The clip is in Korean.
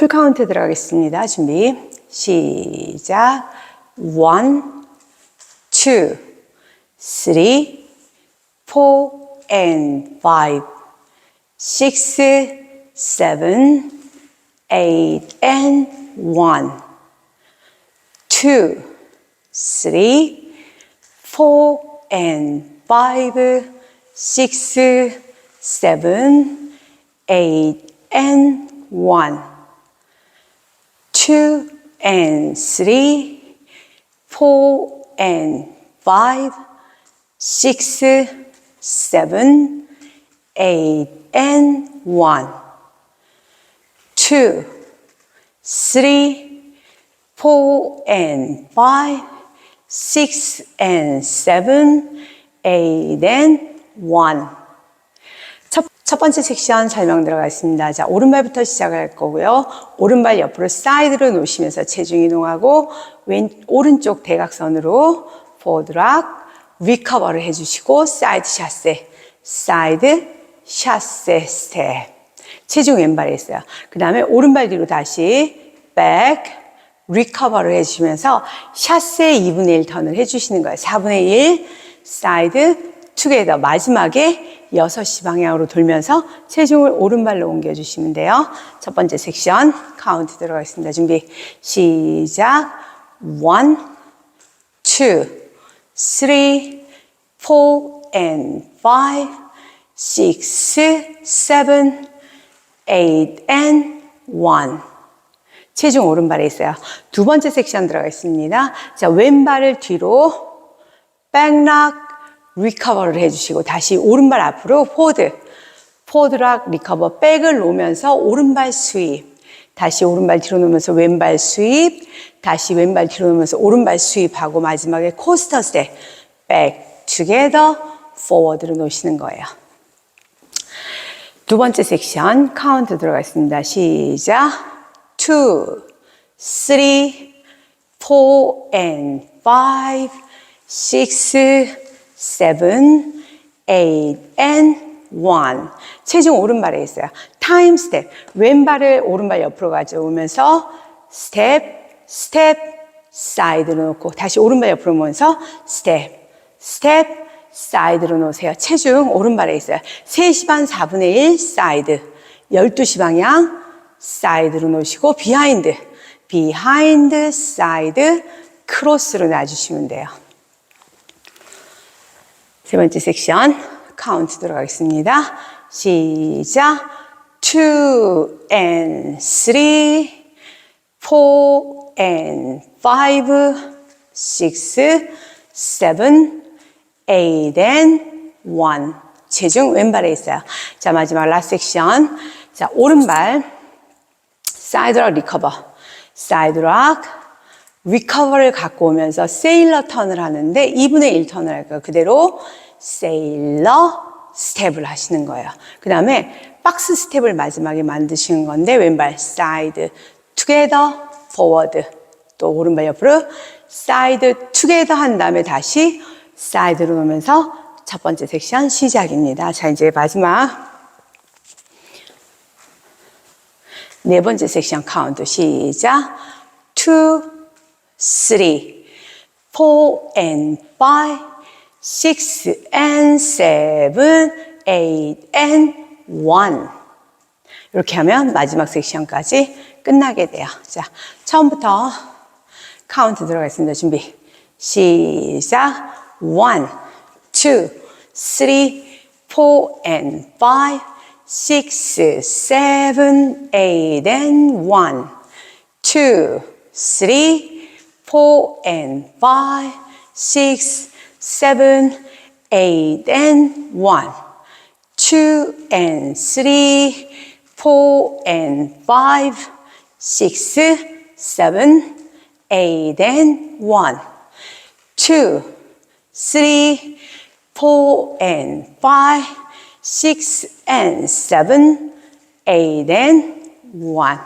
풀 카운트 들어가겠습니다. 준비. 시작. one, two, three, four, and five, six, seven, eight, and one, two, three, four, and five, six, seven, eight, and one, two, and three, four, and five, six, seven, eight, and one, two, three, four, and five, six, and seven, eight, and one. 첫, 첫 번째 섹션 설명 들어가 있습니다. 자, 오른발부터 시작할 거고요. 오른발 옆으로 사이드로 놓으시면서 체중 이동하고 왼, 오른쪽 대각선으로 포드락 리커버를 해주시고 사이드 샷세, 사이드 샷세 스텝. 체중 왼발에 있어요. 그 다음에 오른발 뒤로 다시 백, 리커버를 해주시면서 샷세 2분의 1 턴을 해주시는 거예요. 4분의 1 사이드 투게더 마지막에 6시 방향으로 돌면서 체중을 오른발로 옮겨주시면 돼요. 첫 번째 섹션 카운트 들어가겠습니다. 준비 시작 1, 2, 3, 4 and 5, 6, 7, 8 and 1 체중 오른발에 있어요. 두 번째 섹션 들어가 있습니다. 자, 왼발을 뒤로 백락 리커버를 해주시고 다시 오른발 앞으로 포드 포드락 리커버 백을 놓으면서 오른발 스윕 다시 오른발 뒤로 놓으면서 왼발 스윕 다시 왼발 뒤로 놓으면서 오른발 스윕하고 마지막에 코스터 스텝 백 투게더 포워드로 놓으시는 거예요. 두 번째 섹션 카운트 들어가 있습니다. 시작. 2, 3, 4 and 5, 6, 7, 8 and 1. 체중 오른발에 있어요. 타임 스텝. 왼발을 오른발 옆으로 가져오면서 스텝, 스텝, 사이드로 놓고 다시 오른발 옆으로 모면서 스텝, 스텝, 사이드로 놓으세요. 체중 오른발에 있어요. 3시 반 4분의 1 사이드. 12시 방향 사이드로 놓으시고 비하인드. 비하인드 사이드 크로스로 놔주시면 돼요. 세 번째 섹션 카운트 들어가겠습니다. 시작. 2 and 3, 4 and 5, 6, 7, 8 and 1. 체중 왼발에 있어요. 자, 마지막 라스트 섹션. 자, 오른발 사이드락 리커버. 사이드락 리커버를 갖고 오면서 세일러 턴을 하는데 2분의 1 턴을 할 거예요. 그대로 세일러 스텝을 하시는 거예요. 그 다음에 박스 스텝을 마지막에 만드시는 건데 왼발 사이드 투게더 포워드 또 오른발 옆으로 사이드 투게더 한 다음에 다시 사이드로 놓으면서 첫 번째 섹션 시작입니다. 자 이제 마지막 네 번째 섹션 카운트 시작 2, 3, 4 and 5 6 and 7, 8 and 1. 이렇게 하면 마지막 섹션까지 끝나게 돼요. 자, 처음부터 카운트 들어가겠습니다. 준비. 시작. 1, 2, 3, 4 and 5, 6, 7, 8 and 1. 2, 3, 4 and 5, 6, seven, eight, and one, two, and three, four, and five, six, seven, eight, and one, two, three, four, and five, six, and seven, eight, and one.